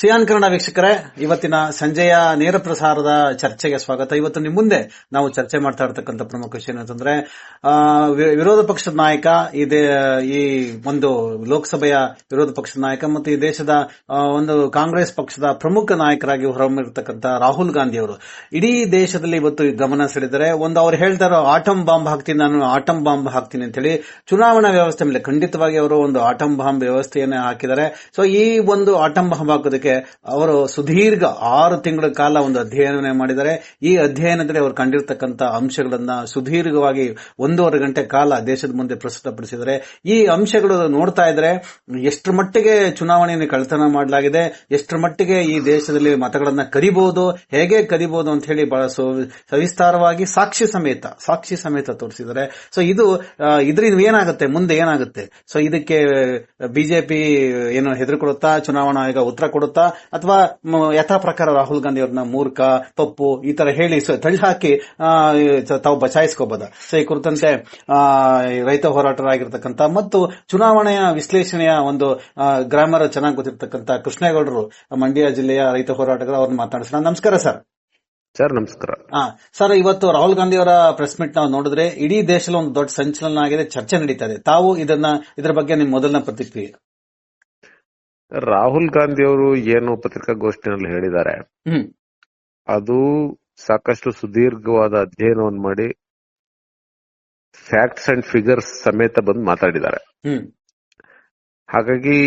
Xi'an Kannada ವೀಕ್ಷಕರೇ, ಇವತ್ತಿನ ಸಂಜೆಯ ನೇರ ಪ್ರಸಾರದ ಚರ್ಚೆಗೆ ಸ್ವಾಗತ. ಇವತ್ತು ನಿಮ್ಮ ಮುಂದೆ ನಾವು ಚರ್ಚೆ ಮಾಡ್ತಾ ಇರತಕ್ಕಂಥ ಪ್ರಮುಖ ವಿಷಯ ಏನಂತಂದ್ರೆ ವಿರೋಧ ಪಕ್ಷದ ನಾಯಕ ಇದೇ ಈ ಒಂದು ಲೋಕಸಭೆಯ ವಿರೋಧ ಪಕ್ಷದ ನಾಯಕ ಮತ್ತು ಈ ದೇಶದ ಒಂದು ಕಾಂಗ್ರೆಸ್ ಪಕ್ಷದ ಪ್ರಮುಖ ನಾಯಕರಾಗಿ ಹೊರಹೊಮ್ಮಿರ್ತಕ್ಕಂಥ ರಾಹುಲ್ ಗಾಂಧಿ ಅವರು. ಇಡೀ ದೇಶದಲ್ಲಿ ಇವತ್ತು ಗಮನ ಸೆಳೆದರೆ, ಒಂದು ಅವ್ರು ಹೇಳ್ತಾರೋ ಆಟಂ ಬಾಂಬ್ ಹಾಕ್ತೀನಿ, ನಾನು ಆಟಂ ಬಾಂಬ್ ಹಾಕ್ತೀನಿ ಅಂತ ಹೇಳಿ ಚುನಾವಣಾ ವ್ಯವಸ್ಥೆ ಮೇಲೆ ಖಂಡಿತವಾಗಿ ಅವರು ಒಂದು ಆಟಂ ಬಾಂಬ್ ವ್ಯವಸ್ಥೆಯನ್ನೇ ಹಾಕಿದ್ದಾರೆ. ಸೊ ಈ ಒಂದು ಆಟಂ ಬಾಂಬ್ ಹಾಕೋದಕ್ಕೆ ಅವರು ಸುದೀರ್ಘ ಆರು ತಿಂಗಳ ಕಾಲ ಒಂದು ಅಧ್ಯಯನ ಮಾಡಿದ್ದಾರೆ. ಈ ಅಧ್ಯಯನದಲ್ಲಿ ಅವರು ಕಂಡಿರ್ತಕ್ಕಂಥ ಅಂಶಗಳನ್ನ ಸುದೀರ್ಘವಾಗಿ ಒಂದೂವರೆ ಗಂಟೆ ಕಾಲ ದೇಶದ ಮುಂದೆ ಪ್ರಸ್ತುತಪಡಿಸಿದರೆ ಈ ಅಂಶಗಳು ನೋಡ್ತಾ ಇದ್ರೆ ಎಷ್ಟರ ಮಟ್ಟಿಗೆ ಚುನಾವಣೆಯನ್ನು ಕಳ್ತನ ಮಾಡಲಾಗಿದೆ, ಎಷ್ಟರ ಮಟ್ಟಿಗೆ ಈ ದೇಶದಲ್ಲಿ ಮತಗಳನ್ನ ಕರಿಬಹುದು ಹೇಗೆ ಕರಿಬಹುದು ಅಂತ ಹೇಳಿ ಬಹಳ ಸವಿಸ್ತಾರವಾಗಿ ಸಾಕ್ಷಿ ಸಮೇತ ಸಾಕ್ಷಿ ಸಮೇತ ತೋರಿಸಿದ್ದಾರೆ. ಸೊ ಇದು ಇದರಿಂದ ಏನಾಗುತ್ತೆ, ಮುಂದೆ ಏನಾಗುತ್ತೆ? ಸೊ ಇದಕ್ಕೆ, ಬಿಜೆಪಿ ಏನು ಹೆದರ್ಕೊಡುತ್ತಾ ಚುನಾವಣಾ ಆಯೋಗ ಉತ್ತರ ಕೊಡುತ್ತಾ ಅಥವಾ ಯಥಾ ಪ್ರಕಾರ ರಾಹುಲ್ ಗಾಂಧಿ ಅವ್ರನ್ನ ಮೂರ್ಖ ತಪ್ಪು ಈ ತರ ಹೇಳಿ ತಳ್ಳಿ ಹಾಕಿ ತಾವು ಬಚಾಯಿಸ್ಕೋಬೋದ. ಸೊ ಈ ಕುರಿತಂತೆ ಆ, ರೈತ ಹೋರಾಟರಾಗಿರ್ತಕ್ಕಂಥ ಮತ್ತು ಚುನಾವಣೆಯ ವಿಶ್ಲೇಷಣೆಯ ಒಂದು ಗ್ರಾಮರ್ ಚೆನ್ನಾಗಿ ಗೊತ್ತಿರ್ತಕ್ಕಂಥ ಕೃಷ್ಣೇಗೌಡರು ಮಂಡ್ಯ ಜಿಲ್ಲೆಯ ರೈತ ಹೋರಾಟಗಾರ ಅವ್ರನ್ನ ಮಾತನಾಡಿಸೋಣ ನಮಸ್ಕಾರ ಸರ್. ಸರ್ ನಮಸ್ಕಾರ. ಹಾ ಸರ್ ಇವತ್ತು ರಾಹುಲ್ ಗಾಂಧಿ ಅವರ ಪ್ರೆಸ್ ಮೀಟ್ ನಾವು ನೋಡಿದ್ರೆ ಇಡೀ ದೇಶದಲ್ಲಿ ಒಂದು ದೊಡ್ಡ ಸಂಚಲನ ಆಗಿದೆ ಚರ್ಚೆ ನಡೀತಾ ಇದೆ. ತಾವು ಇದನ್ನ ಇದರ ಬಗ್ಗೆ ನಿಮ್ಮ ಮೊದಲನೇ ಪ್ರತಿಕ್ರಿಯೆ? ರಾಹುಲ್ ಗಾಂಧಿ ಅವರು ಏನು ಪತ್ರಿಕಾಗೋಷ್ಠಿನಲ್ಲಿ ಹೇಳಿದ್ದಾರೆ ಅದು ಸಾಕಷ್ಟು ಸುದೀರ್ಘವಾದ ಅಧ್ಯಯನವನ್ನು ಮಾಡಿ ಫ್ಯಾಕ್ಟ್ಸ್ ಅಂಡ್ ಫಿಗರ್ಸ್ ಸಮೇತ ಬಂದು ಮಾತಾಡಿದ್ದಾರೆ. ಹಾಗಾಗಿ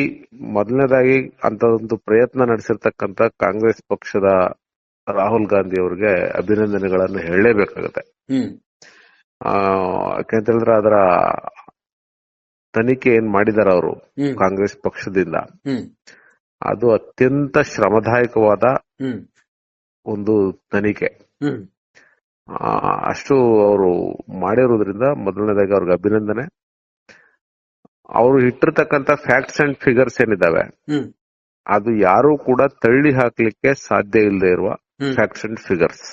ಮೊದಲನೇದಾಗಿ ಅಂತ ಒಂದು ಪ್ರಯತ್ನ ನಡೆಸಿರ್ತಕ್ಕಂತ ಕಾಂಗ್ರೆಸ್ ಪಕ್ಷದ ರಾಹುಲ್ ಗಾಂಧಿ ಅವರಿಗೆ ಅಭಿನಂದನೆಗಳನ್ನು ಹೇಳಲೇಬೇಕಾಗುತ್ತೆ. ಯಾಕೆಂತ ಹೇಳಿದ್ರೆ ಅದರ ತನಿಖೆ ಏನ್ ಮಾಡಿದಾರೆ ಅವರು? ಕಾಂಗ್ರೆಸ್ ಪಕ್ಷದಿಂದ. ಅದು ಅತ್ಯಂತ ಶ್ರಮದಾಯಕವಾದ ಒಂದು ತನಿಖೆ. ಅಷ್ಟು ಅವರು ಮಾಡಿರೋದ್ರಿಂದ ಮೊದಲನೇದಾಗಿ ಅವ್ರಿಗೆ ಅಭಿನಂದನೆ. ಅವರು ಇಟ್ಟಿರ್ತಕ್ಕಂತ ಫ್ಯಾಕ್ಟ್ಸ್ ಅಂಡ್ ಫಿಗರ್ಸ್ ಏನಿದಾವೆ? ಅದು ಯಾರು ಕೂಡ ತಳ್ಳಿ ಹಾಕ್ಲಿಕ್ಕೆ ಸಾಧ್ಯ ಇಲ್ಲದೆ ಇರುವ ಫ್ಯಾಕ್ಟ್ಸ್ ಅಂಡ್ ಫಿಗರ್ಸ್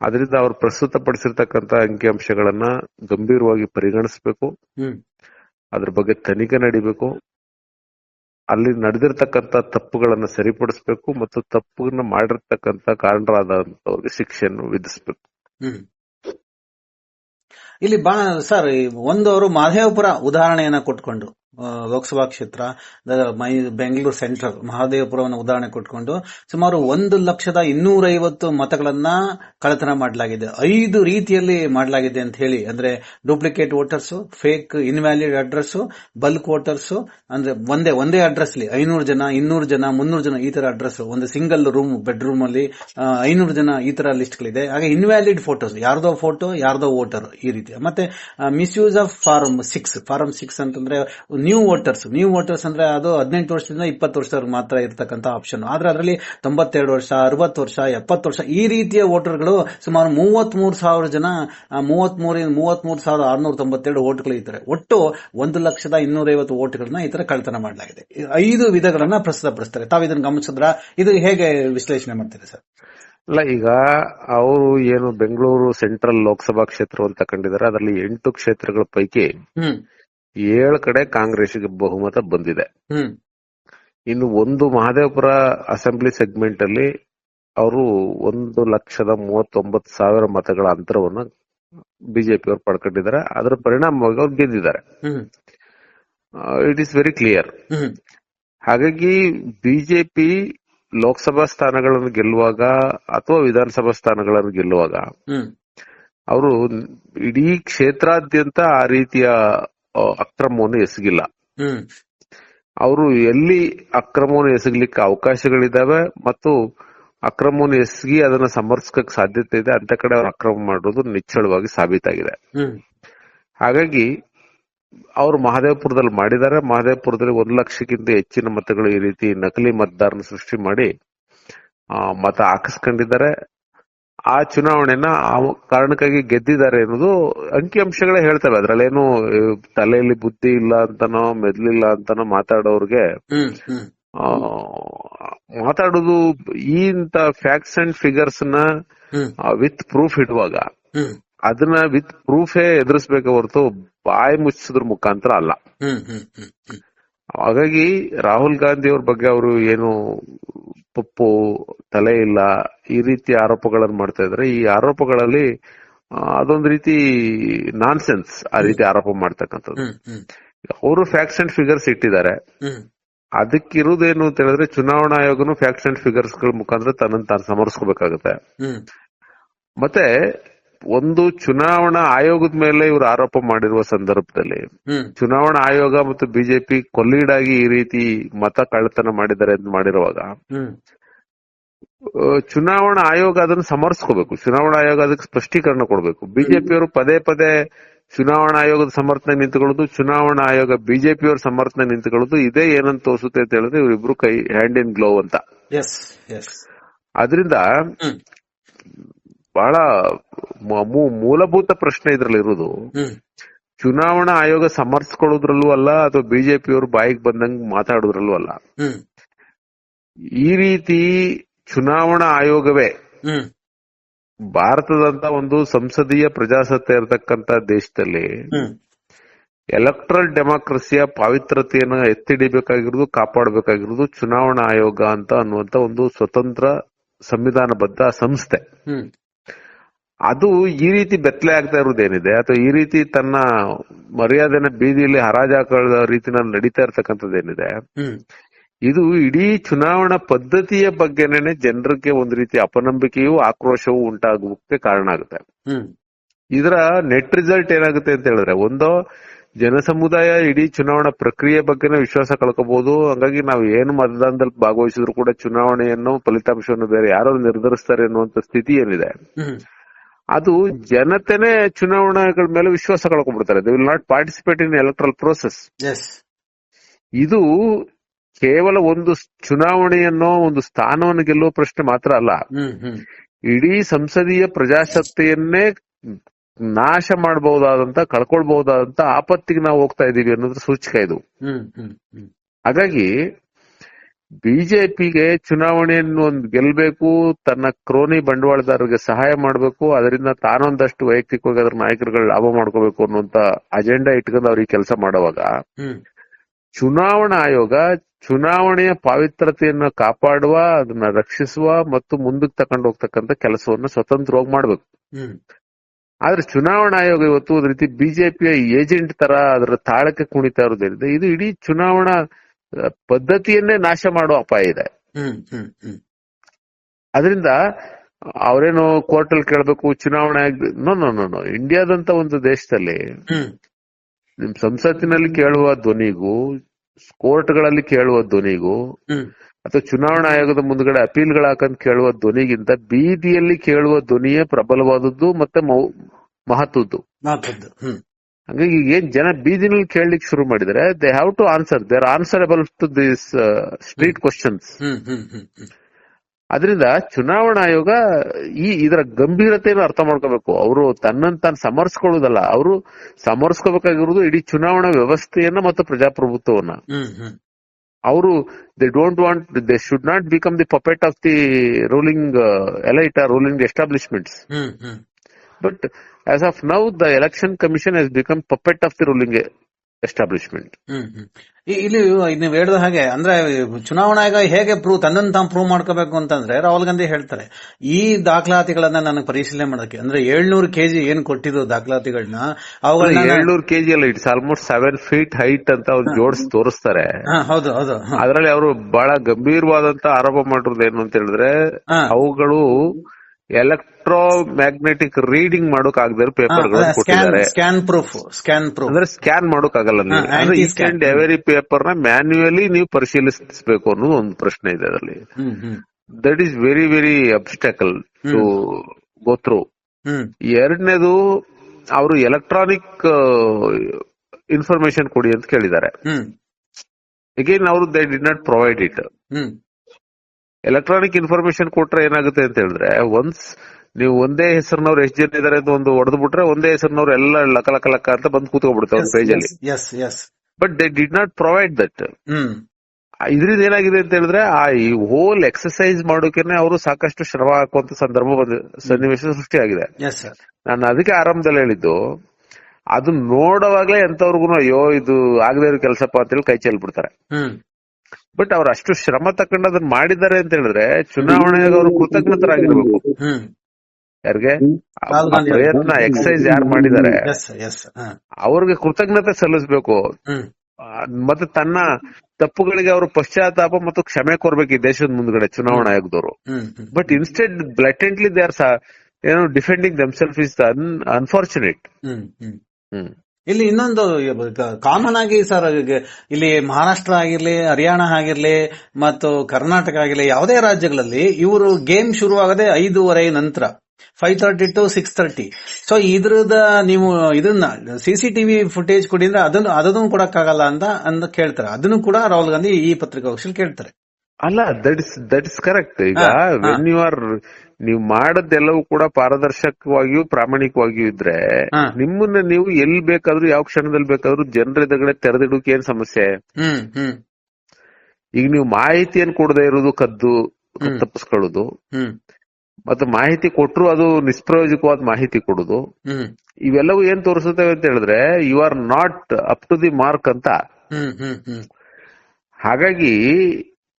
ಅದರಿಂದ ಅವ್ರು ಪ್ರಸ್ತುತಪಡಿಸಿರ್ತಕ್ಕಂತ ಅಂಕಿಅಂಶಗಳನ್ನ ಗಂಭೀರವಾಗಿ ಪರಿಗಣಿಸಬೇಕು. ಅದ್ರ ಬಗ್ಗೆ ತನಿಖೆ ನಡಿಬೇಕು. ಅಲ್ಲಿ ನಡೆದಿರ್ತಕ್ಕಂತ ತಪ್ಪುಗಳನ್ನ ಸರಿಪಡಿಸಬೇಕು ಮತ್ತು ತಪ್ಪನ್ನ ಮಾಡಿರ್ತಕ್ಕಂತ ಕಾರಣರಾದಂತವ್ರಿಗೆ ಶಿಕ್ಷೆಯನ್ನು ವಿಧಿಸಬೇಕು. ಇಲ್ಲಿ ಬಾ ಸರ್ ಒಂದವರು ಒಂದು ಅವರು ಮಾಧೇವಪುರ ಉದಾಹರಣೆಯನ್ನ ಕೊಟ್ಕೊಂಡು ಲೋಕಸಭಾ ಕ್ಷೇತ್ರ ಮೈ, ಬೆಂಗಳೂರು ಸೆಂಟ್ರಲ್, ಮಹಾದೇವಪುರವನ್ನು ಉದಾಹರಣೆ ಕೊಟ್ಕೊಂಡು ಸುಮಾರು ಒಂದು ಲಕ್ಷದ ಇನ್ನೂರೈವತ್ತು ಮತಗಳನ್ನ ಕಳತನ ಮಾಡಲಾಗಿದೆ. ಐದು ರೀತಿಯಲ್ಲಿ ಮಾಡಲಾಗಿದೆ ಅಂತ ಹೇಳಿ, ಅಂದ್ರೆ duplicate voters, fake invalid address bulk voters, ಅಂದ್ರೆ ಒಂದೇ ಒಂದೇ ಅಡ್ರೆಸ್ ಅಲ್ಲಿ ಐನೂರು ಜನ, ಇನ್ನೂರು ಜನ, ಮುನ್ನೂರು ಜನ ಈ ತರ ಅಡ್ರೆಸ್ ಒಂದು ಸಿಂಗಲ್ ರೂಮ್ ಬೆಡ್ರೂಮ್ ಅಲ್ಲಿ ಐನೂರು ಜನ ಈ ತರ ಲಿಸ್ಟ್ ಗಳಿದೆ ಹಾಗೆ ಇನ್ವ್ಯಾಲಿಡ್ ಫೋಟೋಸ್, ಯಾರ್ದೋ ಫೋಟೋ, ಯಾರ್ದೋ ವೋಟರ್ ಈ ರೀತಿ. ಮತ್ತೆ misuse of form six form six ಅಂತಂದ್ರೆ ನ್ಯೂ ವೋಟರ್ಸ್ ನ್ಯೂ ವೋಟರ್ಸ್ ಅಂದ್ರೆ ಅದು ಹದಿನೆಂಟು ವರ್ಷದಿಂದ ಇಪ್ಪತ್ತು ವರ್ಷದವರೆಗೆ ಮಾತ್ರ ಇರತಕ್ಕಂತ ಆಪ್ಷನ್ ಆದ್ರೆ ಅದರಲ್ಲಿ ತೊಂಬತ್ತೆರಡು ವರ್ಷ ಅರವತ್ತು ವರ್ಷ ಎಪ್ಪತ್ತು ವರ್ಷ ಈ ರೀತಿಯ ವೋಟರ್ಗಳು ಸುಮಾರು ಮೂವತ್ತ್ ಮೂರು ಸಾವಿರ ಜನ ಮೂವತ್ತ್ ಮೂರಿಂದ ಮೂವತ್ತ್ ಮೂರು ಸಾವಿರದ ಆರ್ನೂರ ತೊಂಬತ್ತೆರಡು ವೋಟ್ಗಳು ಇದ್ದಾರೆ. ಒಟ್ಟು ಒಂದು ಲಕ್ಷದ ಇನ್ನೂರೈವತ್ತು ವೋಟ್ಗಳನ್ನ ಈ ತರ ಕಳ್ತನ ಮಾಡಲಾಗಿದೆ. ಐದು ವಿಧಗಳನ್ನ ಪ್ರಸ್ತುತಪಡಿಸ್ತಾರೆ. ತಾವು ಇದನ್ನು ಗಮನಿಸಿದ್ರ? ಇದು ಹೇಗೆ ವಿಶ್ಲೇಷಣೆ ಮಾಡ್ತೀರಿ ಸರ್? ಅಲ್ಲ ಈಗ ಅವರು ಏನು ಬೆಂಗಳೂರು ಸೆಂಟ್ರಲ್ ಲೋಕಸಭಾ ಕ್ಷೇತ್ರವನ್ನು ತಗೊಂಡಿದ್ದಾರೆ ಅದರಲ್ಲಿ ಎಂಟು ಕ್ಷೇತ್ರಗಳ ಪೈಕಿ ಏಳು ಕಡೆ ಕಾಂಗ್ರೆಸ್ಗೆ ಬಹುಮತ ಬಂದಿದೆ. ಇನ್ನು ಒಂದು ಮಹದೇವಪುರ ಅಸೆಂಬ್ಲಿ ಸೆಗ್ಮೆಂಟ್ ಅಲ್ಲಿ ಅವರು ಒಂದು ಲಕ್ಷದ ಮೂವತ್ತೊಂಬತ್ತು ಸಾವಿರ ಮತಗಳ ಅಂತರವನ್ನು ಬಿಜೆಪಿ ಅವರು ಪಡ್ಕೊಂಡಿದ್ದಾರೆ. ಅದರ ಪರಿಣಾಮವಾಗಿ ಅವ್ರು ಗೆದ್ದಿದ್ದಾರೆ. ಇಟ್ ಈಸ್ ವೆರಿ ಕ್ಲಿಯರ್ ಹಾಗಾಗಿ ಬಿಜೆಪಿ ಲೋಕಸಭಾ ಸ್ಥಾನಗಳನ್ನು ಗೆಲ್ಲುವಾಗ ಅಥವಾ ವಿಧಾನಸಭಾ ಸ್ಥಾನಗಳನ್ನು ಗೆಲ್ಲುವಾಗ ಅವರು ಇಡೀ ಕ್ಷೇತ್ರಾದ್ಯಂತ ಆ ರೀತಿಯ ಅಕ್ರಮವನ್ನು ಎಸಗಿಲ್ಲ. ಅವರು ಎಲ್ಲಿ ಅಕ್ರಮವನ್ನು ಎಸಗಲಿಕ್ಕೆ ಅವಕಾಶಗಳಿದಾವೆ ಮತ್ತು ಅಕ್ರಮವನ್ನು ಎಸಗಿ ಅದನ್ನ ಸಮರ್ಸ್ಕಕ್ ಸಾಧ್ಯತೆ ಇದೆ ಅಂತ ಕಡೆ ಅವ್ರು ಅಕ್ರಮ ಮಾಡೋದು ನಿಚ್ಚಳವಾಗಿ ಸಾಬೀತಾಗಿದೆ. ಹಾಗಾಗಿ ಅವರು ಮಹದೇವಪುರದಲ್ಲಿ ಮಾಡಿದ್ದಾರೆ. ಮಹದೇವಪುರದಲ್ಲಿ ಒಂದು ಲಕ್ಷಕ್ಕಿಂತ ಹೆಚ್ಚಿನ ಮತಗಳು ಈ ರೀತಿ ನಕಲಿ ಮತದಾರನ ಸೃಷ್ಟಿ ಮಾಡಿ ಮತ ಹಾಕಿಸ್ಕೊಂಡಿದ್ದಾರೆ. ಆ ಚುನಾವಣೆನ ಆ ಕಾರಣಕ್ಕಾಗಿ ಗೆದ್ದಿದ್ದಾರೆ ಅನ್ನೋದು ಅಂಕಿಅಂಶಗಳೇ ಹೇಳ್ತವೆ. ಅದ್ರಲ್ಲೇನು ತಲೆಯಲ್ಲಿ ಬುದ್ಧಿ ಇಲ್ಲ ಅಂತನೋ ಮೆದ್ಲಿಲ್ಲ ಅಂತನೋ ಮಾತಾಡೋರ್ಗೆ ಮಾತಾಡೋದು ಈ ಇಂತ ಫ್ಯಾಕ್ಟ್ಸ್ ಅಂಡ್ ಫಿಗರ್ಸ್ನ ವಿತ್ ಪ್ರೂಫ್ ಇಡುವಾಗ ಅದನ್ನ ವಿತ್ ಪ್ರೂಫೇ ಎದುರಿಸಬೇಕು ಹೊರತು ಬಾಯಿ ಮುಚ್ಚಿದ್ರ ಮುಖಾಂತರ ಅಲ್ಲ. ಹಾಗಾಗಿ ರಾಹುಲ್ ಗಾಂಧಿ ಅವ್ರ ಬಗ್ಗೆ ಅವರು ಏನು ಪಪ್ಪು ತಲೆ ಇಲ್ಲ ಈ ರೀತಿ ಆರೋಪಗಳನ್ನು ಮಾಡ್ತಾ ಇದ್ರೆ ಈ ಆರೋಪಗಳಲ್ಲಿ ಅದೊಂದು ರೀತಿ ನಾನ್ ಸೆನ್ಸ್ ಆ ರೀತಿ ಆರೋಪ ಮಾಡ್ತಕ್ಕಂಥದ್ದು. ಅವರು ಫ್ಯಾಕ್ಟ್ಸ್ ಅಂಡ್ ಫಿಗರ್ಸ್ ಇಟ್ಟಿದ್ದಾರೆ. ಅದಕ್ಕಿರುದೇನು ಅದಕ್ಕಿರುವುದೇನು ಅಂತ ಹೇಳಿದ್ರೆ ಚುನಾವಣಾ ಆಯೋಗನು ಫ್ಯಾಕ್ಟ್ಸ್ ಅಂಡ್ ಫಿಗರ್ಸ್ಗಳ ಮುಖಾಂತರ ತನ್ನ ತಾನು ಸಮರ್ಸ್ಕೋಬೇಕಾಗುತ್ತೆ ಮತ್ತೆ ಒಂದು ಚುನಾವಣಾ ಆಯೋಗದ ಮೇಲೆ ಇವರು ಆರೋಪ ಮಾಡಿರುವ ಸಂದರ್ಭದಲ್ಲಿ ಚುನಾವಣಾ ಆಯೋಗ ಮತ್ತು ಬಿಜೆಪಿ ಕೊಲ್ಲಿಡಾಗಿ ಈ ರೀತಿ ಮತ ಕಳ್ಳತನ ಮಾಡಿದ್ದಾರೆ ಅಂತ ಮಾಡಿರುವಾಗ ಚುನಾವಣಾ ಆಯೋಗ ಅದನ್ನು ಸಮರ್ಸ್ಕೋಬೇಕು ಚುನಾವಣಾ ಆಯೋಗ ಅದಕ್ಕೆ ಸ್ಪಷ್ಟೀಕರಣ ಕೊಡಬೇಕು. ಬಿಜೆಪಿಯವರು ಪದೇ ಪದೇ ಚುನಾವಣಾ ಆಯೋಗದ ಸಮರ್ಥನೆ ನಿಂತುಕೊಳ್ಳೋದು ಚುನಾವಣಾ ಆಯೋಗ ಬಿಜೆಪಿಯವ್ರ ಸಮರ್ಥನೆ ನಿಂತುಕೊಳ್ಳೋದು ಇದೇ ಏನಂತ ತೋರಿಸುತ್ತೆ ಅಂತ ಹೇಳಿದ್ರೆ ಇವರಿಬ್ರು ಕೈ ಹ್ಯಾಂಡ್ ಇನ್ ಗ್ಲೋವ್ ಅಂತ. ಅದರಿಂದ ಬಹಳ ಮೂಲಭೂತ ಪ್ರಶ್ನೆ ಇದ್ರಲ್ಲಿ ಇರೋದು. ಚುನಾವಣಾ ಆಯೋಗ ಸಮರ್ಥಿಸಿಕೊಳ್ಳೋದ್ರಲ್ಲೂ ಅಲ್ಲ ಅಥವಾ ಬಿಜೆಪಿ ಅವರು ಬಾಯಿಗೆ ಬಂದಂಗ್ ಮಾತಾಡೋದ್ರಲ್ಲೂ ಅಲ್ಲ. ಈ ರೀತಿ ಚುನಾವಣಾ ಆಯೋಗವೇ ಭಾರತದಂತ ಒಂದು ಸಂಸದೀಯ ಪ್ರಜಾಸತ್ತೆ ಇರತಕ್ಕಂತ ದೇಶದಲ್ಲಿ ಎಲೆಕ್ಟ್ರಲ್ ಡೆಮಾಕ್ರಸಿಯ ಪಾವಿತ್ರತೆಯನ್ನ ಎತ್ತಿಡಿಬೇಕಾಗಿರೋದು ಕಾಪಾಡಬೇಕಾಗಿರೋದು ಚುನಾವಣಾ ಆಯೋಗ ಅಂತ ಅನ್ನುವಂತ ಒಂದು ಸ್ವತಂತ್ರ ಸಂವಿಧಾನಬದ್ಧ ಸಂಸ್ಥೆ. ಅದು ಈ ರೀತಿ ಬೆತ್ತಲೆ ಆಗ್ತಾ ಇರೋದೇನಿದೆ ಅಥವಾ ಈ ರೀತಿ ತನ್ನ ಮರ್ಯಾದೆನ ಬೀದಿಯಲ್ಲಿ ಹರಾಜಾಕೊಳ್ಳೋ ರೀತಿನಲ್ಲಿ ನಡೀತಾ ಇರ್ತಕ್ಕಂಥದ್ದೇನಿದೆ ಏನಿದೆ? ಇದು ಇಡೀ ಚುನಾವಣಾ ಪದ್ಧತಿಯ ಬಗ್ಗೆನೇ ಜನರಿಗೆ ಒಂದು ರೀತಿ ಅಪನಂಬಿಕೆಯೂ ಆಕ್ರೋಶವೂ ಉಂಟಾಗುವಕ್ಕೆ ಕಾರಣ ಆಗುತ್ತೆ. ಇದರ ನೆಟ್ ರಿಸಲ್ಟ್ ಏನಾಗುತ್ತೆ ಅಂತ ಹೇಳಿದ್ರೆ ಒಂದು ಜನಸಮುದಾಯ ಇಡೀ ಚುನಾವಣಾ ಪ್ರಕ್ರಿಯೆ ಬಗ್ಗೆನೇ ವಿಶ್ವಾಸ ಕಳ್ಕೋಬಹುದು ಹಂಗಾಗಿ ನಾವು ಏನು ಮತದಾನದಲ್ಲಿ ಭಾಗವಹಿಸಿದ್ರು ಕೂಡ ಚುನಾವಣೆಯನ್ನು ಫಲಿತಾಂಶವನ್ನು ಬೇರೆ ಯಾರು ನಿರ್ಧರಿಸ್ತಾರೆ ಅನ್ನುವಂತ ಸ್ಥಿತಿ ಏನಿದೆ? ಅದು ಜನತೆನೆ ಚುನಾವಣೆಗಳ ಮೇಲೆ ವಿಶ್ವಾಸ ಕಳ್ಕೊಂಡ್ಬಿಡ್ತಾರೆ. They will not participate in electoral process ಇದು ಕೇವಲ ಒಂದು ಚುನಾವಣೆಯನ್ನೋ ಒಂದು ಸ್ಥಾನವನ್ನು ಗೆಲ್ಲುವ ಪ್ರಶ್ನೆ ಮಾತ್ರ ಅಲ್ಲ. ಇಡೀ ಸಂಸದೀಯ ಪ್ರಜಾಸತ್ತೆಯನ್ನೇ ನಾಶ ಮಾಡಬಹುದಾದಂತ ಕಳ್ಕೊಳ್ಬಹುದಾದಂತ ಆಪತ್ತಿಗೆ ನಾವು ಹೋಗ್ತಾ ಇದೀವಿ ಅನ್ನೋದ್ರ ಸೂಚಕ ಇದು. ಹಾಗಾಗಿ ಬಿಜೆಪಿಗೆ ಚುನಾವಣೆಯನ್ನು ಒಂದು ಗೆಲ್ಲಬೇಕು ತನ್ನ ಕ್ರೋನಿ ಬಂಡವಾಳದಾರರಿಗೆ ಸಹಾಯ ಮಾಡಬೇಕು ಅದರಿಂದ ತಾನೊಂದಷ್ಟು ವೈಯಕ್ತಿಕವಾಗಿ ಅದ್ರ ನಾಯಕರುಗಳು ಲಾಭ ಮಾಡ್ಕೋಬೇಕು ಅನ್ನುವಂತ ಅಜೆಂಡಾ ಇಟ್ಕೊಂಡು ಅವ್ರಿಗೆ ಕೆಲಸ ಮಾಡುವಾಗ ಚುನಾವಣಾ ಆಯೋಗ ಚುನಾವಣೆಯ ಪಾವಿತ್ರತೆಯನ್ನ ಕಾಪಾಡುವ ಅದನ್ನ ರಕ್ಷಿಸುವ ಮತ್ತು ಮುಂದಕ್ಕೆ ತಕೊಂಡು ಹೋಗ್ತಕ್ಕಂತ ಕೆಲಸವನ್ನ ಸ್ವತಂತ್ರವಾಗಿ ಮಾಡಬೇಕು. ಆದ್ರೆ ಚುನಾವಣಾ ಆಯೋಗ ಇವತ್ತು ಒಂದು ರೀತಿ ಬಿಜೆಪಿಯ ಏಜೆಂಟ್ ತರ ಅದರ ತಾಳಕ್ಕೆ ಕುಣಿತಾ ಇರೋದ್ರಿಂದ ಇದು ಇಡೀ ಚುನಾವಣಾ ಪದ್ಧತಿಯನ್ನೇ ನಾಶ ಮಾಡುವ ಅಪಾಯ ಇದೆ. ಅದರಿಂದ ಅವರೇನು ಕೋರ್ಟ್ ಅಲ್ಲಿ ಕೇಳಬೇಕು ಚುನಾವಣೆ ನೋ ನೋ ನೋ ನೋ ಇಂಡಿಯಾದಂತ ಒಂದು ದೇಶದಲ್ಲಿ ನಿಮ್ ಸಂಸತ್ತಿನಲ್ಲಿ ಕೇಳುವ ಧ್ವನಿಗೂ ಕೋರ್ಟ್ಗಳಲ್ಲಿ ಕೇಳುವ ಧ್ವನಿಗೂ ಅಥವಾ ಚುನಾವಣಾ ಆಯೋಗದ ಮುಂದ್ಗಡೆ ಅಪೀಲ್ಗಳ ಹಾಕಂತ ಕೇಳುವ ಧ್ವನಿಗಿಂತ ಬೀದಿಯಲ್ಲಿ ಕೇಳುವ ಧ್ವನಿಯೇ ಪ್ರಬಲವಾದದ್ದು ಮತ್ತೆ ಮಹತ್ವದ್ದು. ಹಂಗಾಗಿ ಏನ್ ಜನ ಬೀದಿನಲ್ಲಿ ಕೇಳಲಿಕ್ಕೆ ಶುರು ಮಾಡಿದ್ರೆ they have to answer they are answerable to this street questions ಅದರಿಂದ ಚುನಾವಣಾ ಆಯೋಗ ಈ ಇದರ ಗಂಭೀರತೆಯನ್ನು ಅರ್ಥ ಮಾಡ್ಕೋಬೇಕು. ಅವರು ತನ್ನನ್ನು ತಾನು ಸಮರ್ಸ್ಕೊಳ್ಳೋದಲ್ಲ. ಅವರು ಸಮರ್ಸ್ಕೋಬೇಕಾಗಿರೋದು ಇಡೀ ಚುನಾವಣಾ ವ್ಯವಸ್ಥೆಯನ್ನ ಮತ್ತು ಪ್ರಜಾಪ್ರಭುತ್ವವನ್ನ. ಅವರು they don't want they should not become the puppet of the ruling elite ruling establishments but as of now the election commission has become puppet of the ruling establishment ಇಲ್ಲಿ ನೀವು ಹೇಳಿದ ಹಾಗೆ ಅಂದ್ರೆ ಚುನಾವಣಾ ಆಯೋಗ ಹೇಗೆ ಪ್ರೂವ್ ತನ್ನನ್ನು ತಾವು ಪ್ರೂವ್ ಮಾಡ್ಕೋಬೇಕು ಅಂತಂದ್ರೆ ರಾಹುಲ್ ಗಾಂಧಿ ಹೇಳ್ತಾರೆ ಈ ದಾಖಲಾತಿಗಳನ್ನ ನನಗೆ ಪರಿಶೀಲನೆ ಮಾಡೋಕೆ ಅಂದ್ರೆ ಏಳ್ನೂರು ಕೆಜಿ ಏನ್ ಕೊಟ್ಟಿದ್ರು ದಾಖಲಾತಿಗಳನ್ನ ಅವುಗಳನ್ನ ನಾನು- ಏಳ್ನೂರು ಕೆಜಿ ಅಲ್ಲ it's almost seven feet height ಅಂತ ಅವ್ರು ಜೋಡಿಸಿ ತೋರಿಸ್ತಾರೆ ಹೌದು ಹೌದು. ಅದರಲ್ಲಿ ಅವರು ಬಹಳ ಗಂಭೀರವಾದಂತ ಆರೋಪ ಮಾಡಿರೋದು ಏನು ಅಂತ ಹೇಳಿದ್ರೆ. ಅವುಗಳು ಎಲೆಕ್ಟ್ರೋ ಮ್ಯಾಗ್ನೆಟಿಕ್ ರೀಡಿಂಗ್ ಮಾಡೋಕ್ ಆಗದೆ ಪೇಪರ್ಗಳನ್ನು ಸ್ಕ್ಯಾನ್ ಕೊಟ್ಟಿದ್ದಾರೆ. ಸ್ಕ್ಯಾನ್ ಪ್ರೂಫ್ ಸ್ಕ್ಯಾನ್ ಪ್ರೂಫ್ ಅಂದ್ರೆ ಸ್ಕ್ಯಾನ್ ಮಾಡೋಕ್ ಆಗಲ್ಲ ನೀವು ಈಚ್. ಅಂಡ್ ಎವರಿ ಪೇಪರ್ನ ಮ್ಯಾನ್ಯುಯಲಿ ನೀವು ಪರಿಶೀಲಿಸಬೇಕು ಅನ್ನೋದು ಒಂದು ಪ್ರಶ್ನೆ ಇದೆ ಅದರಲ್ಲಿ. That is very very obstacle to go through ಎರಡನೇದು ಅವರು ಎಲೆಕ್ಟ್ರಾನಿಕ್ ಇನ್ಫಾರ್ಮೇಶನ್ ಕೊಡಿ ಅಂತ ಕೇಳಿದ್ದಾರೆ. ಅಗೇನ್ ಅವರು they did not provide it electronic information ಕೊಟ್ರೆ ಏನಾಗುತ್ತೆ ಅಂತ ಹೇಳಿದ್ರೆ ಒನ್ಸ್ ನೀವು ಒಂದೇ ಹೆಸರಿನವ್ರು ಎಷ್ಟು ಜನ ಇದಾರೆ ಅಂತ ಒಂದು ಹೊಡೆದು ಬಿಟ್ರೆ ಒಂದೇ ಹೆಸರಿನವ್ರು ಎಲ್ಲ ಲಕ ಲಕ ಲಕ ಅಂತ ಬಂದು ಕೂತ್ಕೊಂಡ್ಬಿಡ್ತಾರೆ ಒಂದು ಪೇಜ್ ಅಲ್ಲಿ. But they did not provide that ಇದ್ರಿಂದ ಏನಾಗಿದೆ ಅಂತ ಹೇಳಿದ್ರೆ ಆ ಈ ಹೋಲ್ ಎಕ್ಸರ್ಸೈಸ್ ಮಾಡೋಕೆನೆ ಅವರು ಸಾಕಷ್ಟು ಶ್ರಮ ಹಾಕುವಂತ ಸಂದರ್ಭ ಬಂದ ಸನ್ನಿವೇಶ ಸೃಷ್ಟಿಯಾಗಿದೆ. ನಾನು ಅದಕ್ಕೆ ಆರಂಭದಲ್ಲಿ ಹೇಳಿದ್ದು ಅದು ನೋಡುವಾಗ್ಲೇ ಎಂತವ್ರಿಗೂ ಅಯ್ಯೋ ಇದು ಆಗದೇ ಇರೋ ಕೆಲಸಪ್ಪ ಅಂತೇಳಿ ಕೈ ಚೆಲ್ಬಿಡ್ತಾರೆ. ಹ್ಮ್. ಬಟ್ ಅವ್ರು ಅಷ್ಟು ಶ್ರಮ ತಕೊಂಡು ಅದನ್ನ ಮಾಡಿದ್ದಾರೆ ಅಂತ ಹೇಳಿದ್ರೆ ಚುನಾವಣೆಗೆ ಅವರು ಕೃತಜ್ಞತರಾಗಿರ್ಬೇಕು. ಯಾರಿಗೆ? ಪ್ರಯತ್ನ ಎಕ್ಸೈಸ್ ಯಾರು ಮಾಡಿದ್ದಾರೆ? ಅವ್ರಿಗೆ ಕೃತಜ್ಞತೆ ಸಲ್ಲಿಸಬೇಕು. ಮತ್ತೆ ತನ್ನ ತಪ್ಪುಗಳಿಗೆ ಅವರು ಪಶ್ಚಾತ್ತಾಪ ಮತ್ತು ಕ್ಷಮೆ ಕೋರ್ಬೇಕು ಈ ದೇಶದ ಮುಂದ್ಗಡೆ ಚುನಾವಣಾ ಆಯೋಗದವರು. But instead blatantly they are ಏನೋ defending themselves is unfortunate hmm. ಇಲ್ಲಿ ಇನ್ನೊಂದು ಕಾಮನ್ ಆಗಿ ಸರ್ ಇಲ್ಲಿ ಮಹಾರಾಷ್ಟ್ರ ಆಗಿರ್ಲಿ, ಹರಿಯಾಣ ಆಗಿರ್ಲಿ, ಮತ್ತು ಕರ್ನಾಟಕ ಆಗಿರ್ಲಿ, ಯಾವುದೇ ರಾಜ್ಯಗಳಲ್ಲಿ ಇವರು ಗೇಮ್ ಶುರುವಾಗದೆ ಐದೂವರೆ ನಂತರ five thirty to six thirty so ಇದ್ರದ ನೀವು ಇದನ್ನ ಸಿಸಿಟಿವಿ ಫುಟೇಜ್ ಕೊಡಿದ್ರೆ ಅದನ್ನು ಅದನ್ನು ಕೊಡಕ್ಕಾಗಲ್ಲ ಅಂತ ಅಂತ ಕೇಳ್ತಾರೆ. ಅದನ್ನು ಕೂಡ ರಾಹುಲ್ ಗಾಂಧಿ ಈ ಪತ್ರಿಕಾಗೋಷ್ಠಿಯಲ್ಲಿ ಕೇಳ್ತಾರೆ. ಅಲ್ಲ that is that is correct ಈಗ. ವೆನ್ ಯು ಆರ್ ನೀವು ಮಾಡದೆಲ್ಲವೂ ಕೂಡ ಪಾರದರ್ಶಕವಾಗಿಯೂ ಪ್ರಾಮಾಣಿಕವಾಗಿಯೂ ಇದ್ರೆ. ನಿಮ್ಮನ್ನ ನೀವು ಎಲ್ಲಿ ಬೇಕಾದ್ರೂ ಯಾವ ಕ್ಷಣದಲ್ಲಿ ಬೇಕಾದ್ರೂ ಜನರ ಎದುರುಗಡೆ ತೆರೆದಿಡೋಕೆ ಏನ್ ಸಮಸ್ಯೆ? ಈಗ ನೀವು ಮಾಹಿತಿಯನ್ನು ಕೊಡದೆ ಇರೋದು ಕದ್ದು. ತಪ್ಪಿಸ್ಕೊಳ್ಳೋದು ಮತ್ತೆ ಮಾಹಿತಿ ಕೊಟ್ಟರು ಅದು ನಿಷ್ಪ್ರಯೋಜಕವಾದ ಮಾಹಿತಿ ಕೊಡುದು ಇವೆಲ್ಲವೂ ಏನ್ ತೋರಿಸುತ್ತವೆ ಅಂತ ಹೇಳಿದ್ರೆ you are not up to the mark ಅಂತ. ಹಾಗಾಗಿ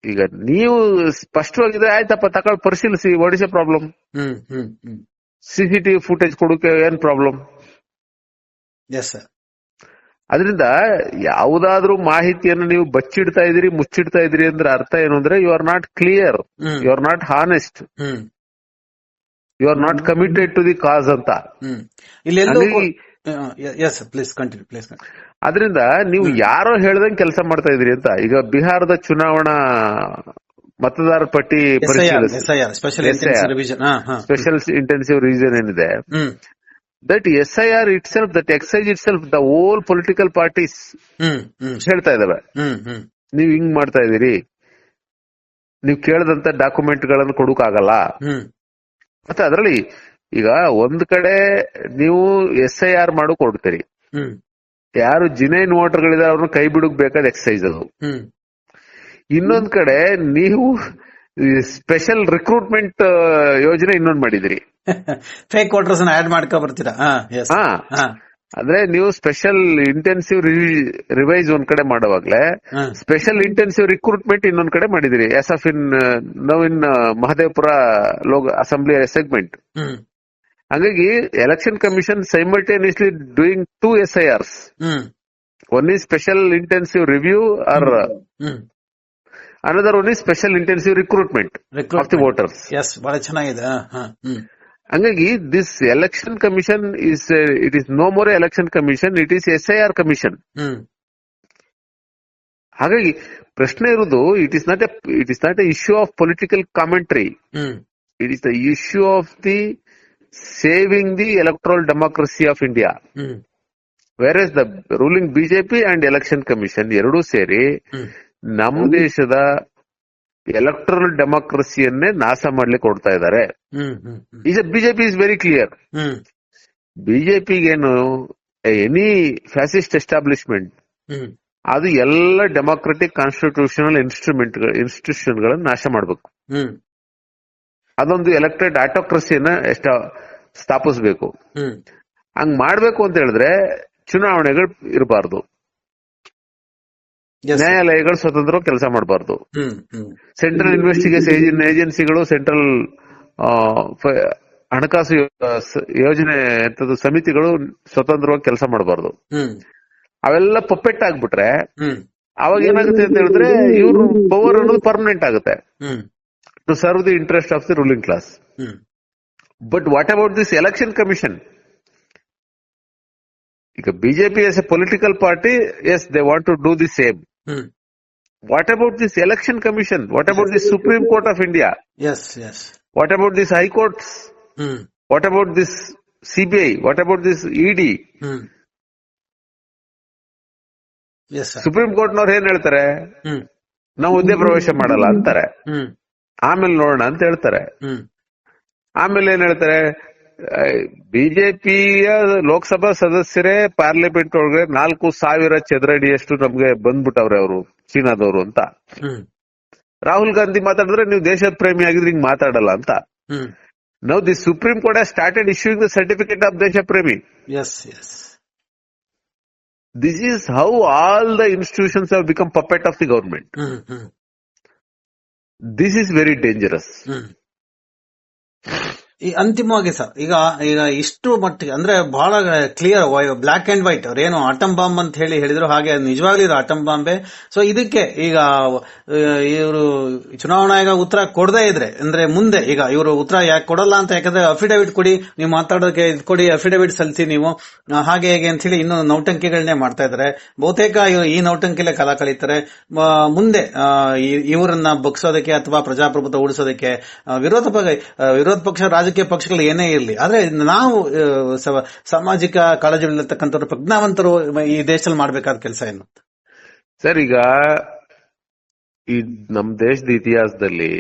ಈಗ ನೀವು ಸ್ಪಷ್ಟವಾಗಿದೆ ಆಯ್ತಪ್ಪ ತಗೊಳ್ ಪರಿಶೀಲಿಸಿ Odisha problem C TV CCTV footage ಕೊಡೋಕೆ ಏನ್ ಪ್ರಾಬ್ಲಮ್ ಅದರಿಂದ ಯಾವುದಾದ್ರೂ ಮಾಹಿತಿಯನ್ನು ನೀವು ಬಚ್ಚಿಡ್ತಾ ಇದೀರಿ ಮುಚ್ಚಿಡ್ತಾ ಇದೀರಿ ಅಂದ್ರೆ ಅರ್ಥ ಏನು ಅಂದ್ರೆ you are not clear you are not honest you are not committed to the cause ಅಂತ. ಅದರಿಂದ ನೀವು ಯಾರೋ ಹೇಳ್ದಂಗೆ ಕೆಲಸ ಮಾಡ್ತಾ ಇದ್ರಿ ಅಂತ ಈಗ ಬಿಹಾರದ ಚುನಾವಣಾ ಮತದಾರ ಪಟ್ಟಿ ಸ್ಪೆಷಲ್ ಇಂಟೆನ್ಸಿವ್ ರೀಸನ್ ಏನಿದೆ that S I R. Itself that exercise itself the all political parties ಹೇಳ್ತಾ ಇದಾವೆ. ನೀವ್ ಹಿಂಗ್ ಮಾಡ್ತಾ ಇದೀರಿ ನೀವ್ ಕೇಳದಂತ ಡಾಕ್ಯುಮೆಂಟ್ಗಳನ್ನು ಕೊಡಕ್ ಆಗಲ್ಲ ಮತ್ತೆ ಅದರಲ್ಲಿ ಈಗ ಒಂದ್ ಕಡೆ ನೀವು ಎಸ್ ಐ ಆರ್ ಮಾಡು ಕೊಡ್ತೀರಿ. ಹ್ಮ್. ಯಾರು ಜಿನೈನ್ ವೋಟರ್ಗಳಿದಾರೆ ಅವ್ರನ್ನ ಕೈ ಬಿಡಕ್ ಬೇಕಾದ ಎಕ್ಸೈಸ್ ಅದು ಇನ್ನೊಂದ್ ಕಡೆ ನೀವು ಸ್ಪೆಷಲ್ ರಿಕ್ರೂಟ್ಮೆಂಟ್ ಯೋಜನೆ ಇನ್ನೊಂದ್ ಮಾಡಿದಿರಿ. ಫೇಕ್ ವೋಟರ್ಸ್ ಆಡ್ ಮಾಡ್ಕೊ ಬರ್ತೀರಾ? ಅಂದ್ರೆ ನೀವು ಸ್ಪೆಷಲ್ ಇಂಟೆನ್ಸಿವ್ ರಿವೈಸ್ ಒಂದ್ ಕಡೆ ಮಾಡುವಾಗ್ಲೇ ಸ್ಪೆಷಲ್ ಇಂಟೆನ್ಸಿವ್ ರಿಕ್ರೂಟ್ಮೆಂಟ್ ಇನ್ನೊಂದ್ ಕಡೆ ಮಾಡಿದಿರಿ. As of in now in Mahadevapura Lok assembly segment ಹಾಗಾಗಿ election commission simultaneously doing two S I Rs one is special intensive review or another one is special intensive recruitment of the voters yes ಬಹಳ ಚೆನ್ನಾಗಿದೆ. ಹಂಗಾಗಿ this election commission is it is no more election commission it is S I R commission ಹಾಗಾಗಿ ಪ್ರಶ್ನೆ ಇರುವುದು it is not a it is not a issue of political commentary it is the issue of the saving the electoral democracy of India whereas the ruling BJP and election commission ಎರಡೂ ಸೇರಿ ನಮ್ಮ ದೇಶದ electoral ಡೆಮೋಕ್ರಸಿಯನ್ನೇ ನಾಶ ಮಾಡ್ಲಿಕ್ಕೆ ಕೊಡ್ತಾ ಇದ್ದಾರೆ. ಈಗ BJP is very clear ಬಿಜೆಪಿಗೇನು ಎನಿ ಫ್ಯಾಸಿಸ್ಟ್ ಎಸ್ಟಾಬ್ಲಿಷ್ಮೆಂಟ್ ಅದು ಎಲ್ಲ ಡೆಮೋಕ್ರೆಟಿಕ್ ಕಾನ್ಸ್ಟಿಟ್ಯೂಷನಲ್ ಇನ್ಸ್ಟ್ರೂಮೆಂಟ್ ಇನ್ಸ್ಟಿಟ್ಯೂಷನ್ ಗಳನ್ನ ನಾಶ ಮಾಡಬೇಕು. ಅದೊಂದು ಎಲೆಕ್ಟೆಡ್ ಆಟೋಕ್ರಸಿಯನ್ನ ಎಷ್ಟ ಸ್ಥಾಪಿಸಬೇಕು. ಹಂಗ್ ಮಾಡ್ಬೇಕು ಅಂತ ಹೇಳಿದ್ರೆ ಚುನಾವಣೆಗಳು ಇರಬಾರ್ದು. ನ್ಯಾಯಾಲಯಗಳು ಸ್ವತಂತ್ರ ಕೆಲಸ ಮಾಡಬಾರ್ದು. ಸೆಂಟ್ರಲ್ ಇನ್ವೆಸ್ಟಿಗೇಷನ್ ಏಜೆನ್ಸಿಗಳು ಸೆಂಟ್ರಲ್ ಹಣಕಾಸು ಯೋಜನೆ ಸಮಿತಿಗಳು ಸ್ವತಂತ್ರವಾಗಿ ಕೆಲಸ ಮಾಡಬಾರ್ದು. ಅವೆಲ್ಲ ಪಪ್ಪೆಟ್ ಆಗ್ಬಿಟ್ರೆ ಅವಾಗ ಏನಾಗುತ್ತೆ ಅಂತ ಹೇಳಿದ್ರೆ ಇವ್ರ ಪವರ್ ಅನ್ನೋದು ಪರ್ಮನೆಂಟ್ ಆಗುತ್ತೆ. To serve the interest of the ruling class hmm but what about this election commission ಈಗ BJP as a political party yes they want to do the same hmm what about this election commission what about this Supreme Court of India yes yes what about this high courts hmm what about this CBI what about this ED hmm yes sir Supreme ಕೋರ್ಟ್ನವ್ರು ಏನ್ ಹೇಳ್ತಾರೆ? ನಾವು ಹುದ್ದೆ ಪ್ರವೇಶ ಮಾಡಲ್ಲ ಅಂತಾರೆ. ಹ್ಮ್ ಆಮೇಲೆ ನೋಡೋಣ ಅಂತ ಹೇಳ್ತಾರೆ. ಆಮೇಲೆ ಏನ್ ಹೇಳ್ತಾರೆ ಬಿಜೆಪಿಯ ಲೋಕಸಭಾ ಸದಸ್ಯರೇ ಪಾರ್ಲಿಮೆಂಟ್ ಒಳಗೆ ನಾಲ್ಕು ಸಾವಿರ ಚದರಡಿಯಷ್ಟು ನಮ್ಗೆ ಬಂದ್ಬಿಟ್ಟವ್ರೆ ಅವರು ಚೀನಾದವರು ಅಂತ. ರಾಹುಲ್ ಗಾಂಧಿ ಮಾತಾಡಿದ್ರೆ ನೀವು ದೇಶದ ಪ್ರೇಮಿ ಆಗಿದ್ರೆ ಹಿಂಗ್ ಮಾತಾಡಲ್ಲ ಅಂತ. ನಾವು the Supreme Court started issuing the certificate of ದೇಶ ಪ್ರೇಮಿ. This is how all the institutions have become puppet of the government hmm hmm this is very dangerous hmm ಈ ಅಂತಿಮವಾಗಿ ಸರ್, ಈಗ ಈಗ ಇಷ್ಟು ಮಟ್ಟಿಗೆ, ಅಂದ್ರೆ ಬಹಳ ಕ್ಲಿಯರ್ ಬ್ಲಾಕ್ ಅಂಡ್ ವೈಟ್ ಅವ್ರೇನು ಆಟಮ್ ಬಾಂಬ್ ಅಂತ ಹೇಳಿ ಹೇಳಿದ್ರು, ಹಾಗೆ ನಿಜವಾಗ್ಲೂ ಇದು ಆಟಮ್ ಬಾಂಬೆ ಸೊ ಇದಕ್ಕೆ ಈಗ ಇವರು ಚುನಾವಣಾ ಆಯೋಗ ಉತ್ತರ ಕೊಡದೇ ಇದ್ರೆ, ಅಂದ್ರೆ ಮುಂದೆ, ಈಗ ಇವರು ಉತ್ತರ ಯಾಕೆ ಕೊಡಲ್ಲ ಅಂತ, ಯಾಕಂದ್ರೆ ಅಫಿಡವಿಟ್ ಕೊಡಿ, ನೀವು ಮಾತಾಡೋದಕ್ಕೆ ಇದು ಕೊಡಿ ಅಫಿಡವಿಟ್ ಸಲ್ಲಿಸಿ ನೀವು ಹಾಗೆ ಹೇಗೆ ಅಂತ ಹೇಳಿ ಇನ್ನೂ ನೌಟಂಕಿಗಳನ್ನೇ ಮಾಡ್ತಾ ಇದ್ದಾರೆ ಬಹುತೇಕ ಈ ನೌಟಂಕಿಲೆ ಕಾಲ ಕಳೀತಾರೆ. ಮುಂದೆ ಇವರನ್ನ ಬಗ್ಸೋದಕ್ಕೆ ಅಥವಾ ಪ್ರಜಾಪ್ರಭುತ್ವ ಉಳಿಸೋದಕ್ಕೆ ವಿರೋಧ ವಿರೋಧ ಪಕ್ಷ ರಾಜ ರಾಜಕೀಯ ಪಕ್ಷಗಳು ಏನೇ ಇರಲಿ. ಆದ್ರೆ ನಾವು ಸಾಮಾಜಿಕ ಕಾಳಜಿಗಳಿರ್ತಕ್ಕಂಥವ್ರು ಪ್ರಜ್ಞಾವಂತರು ಈ ದೇಶದಲ್ಲಿ ಮಾಡಬೇಕಾದ ಕೆಲಸ ಏನು? ಸರ್ ಈಗ ಈ ನಮ್ ದೇಶದ ಇತಿಹಾಸದಲ್ಲಿ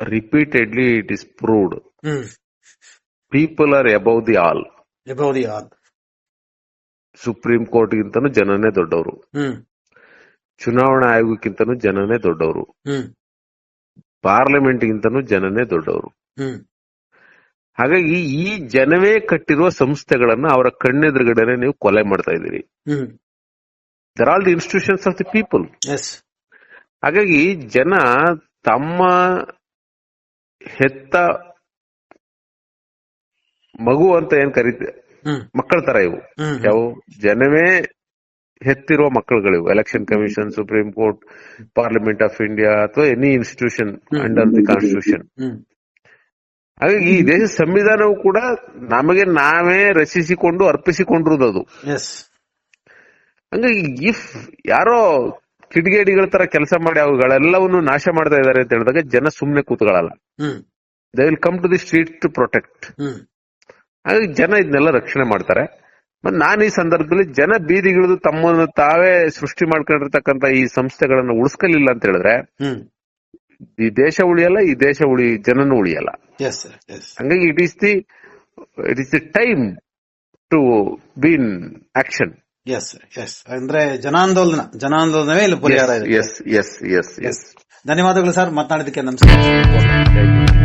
repeatedly it is proved people are above the all ವಿಭೌದಿ all supreme court ಗಿಂತನೂ ಜನನೇ ದೊಡ್ಡವರು. ಚುನಾವಣಾ ಆಯೋಗಕ್ಕಿಂತನೂ ಜನನೇ ದೊಡ್ಡವರು. ಪಾರ್ಲಿಮೆಂಟ್ ಗಿಂತನೂ ಜನನೇ ದೊಡ್ಡವರು. ಹಾಗಾಗಿ ಈ ಜನವೇ ಕಟ್ಟಿರುವ ಸಂಸ್ಥೆಗಳನ್ನ ಅವರ ಕಣ್ಣೆದುರುಗಡೆನೆ ನೀವು ಕೊಲೆ ಮಾಡ್ತಾ ಇದೀರಿ their all the institutions of the people ಹಾಗಾಗಿ ಜನ ತಮ್ಮ ಹೆತ್ತ ಮಗು ಅಂತ ಏನ್ ಕರೀತ ಮಕ್ಕಳ ತರ ಇವು. ಯಾವ? ಜನವೇ ಹೆತ್ತಿರುವ ಮಕ್ಕಳುಗಳಿವು. Election commission Supreme Court parliament of India ಅಥವಾ any institution under the constitution ಹಾಗಾಗಿ ಈ ದೇಶದ ಸಂವಿಧಾನವು ಕೂಡ ನಮಗೆ ನಾವೇ ರಚಿಸಿಕೊಂಡು ಅರ್ಪಿಸಿಕೊಂಡಿರೋದು ಅದು. ಹಂಗಾಗಿ ಇಫ್ ಯಾರೋ ಕಿಡಿಗೇಡಿಗಳ ತರ ಕೆಲಸ ಮಾಡಿ ಅವುಗಳೆಲ್ಲವನ್ನು ನಾಶ ಮಾಡ್ತಾ ಇದಾರೆ ಅಂತ ಹೇಳಿದಾಗ ಜನ ಸುಮ್ನೆ ಕೂತ್ಕೊಳ್ಳಲ್ಲ they will come to the street to protect ಹಾಗಾಗಿ ಜನ ಇದನ್ನೆಲ್ಲ ರಕ್ಷಣೆ ಮಾಡ್ತಾರೆ. ಮತ್ತೆ ನಾನು ಈ ಸಂದರ್ಭದಲ್ಲಿ ಜನ ಬೀದಿಗಿಳಿದು ತಮ್ಮನ್ನು ತಾವೇ ಸೃಷ್ಟಿ ಮಾಡ್ಕೊಂಡಿರ್ತಕ್ಕಂತ ಈ ಸಂಸ್ಥೆಗಳನ್ನ ಉಳಿಸ್ಕಲಿಲ್ಲ ಅಂತ ಹೇಳಿದ್ರೆ ಈ ದೇಶ ಉಳಿಯಲ್ಲ ಈ ದೇಶ ಉಳಿ ಜನನು ಉಳಿಯಲ್ಲ. ಹಂಗಾಗಿ it is the it is the time to be in action yes yes ಅಂದ್ರೆ ಜನಾಂದೋಲನ ಜನಾಂದೋಲನವೇ ಇಲ್ಲಿ ಪರಿಹಾರ ಇದೆ ಎಸ್ ಎಸ್ ಎಸ್ ಎಸ್ ಧನ್ಯವಾದಗಳು ಸರ್ ಮಾತನಾಡಿದಕ್ಕೆ ನಮಸ್ಕಾರ.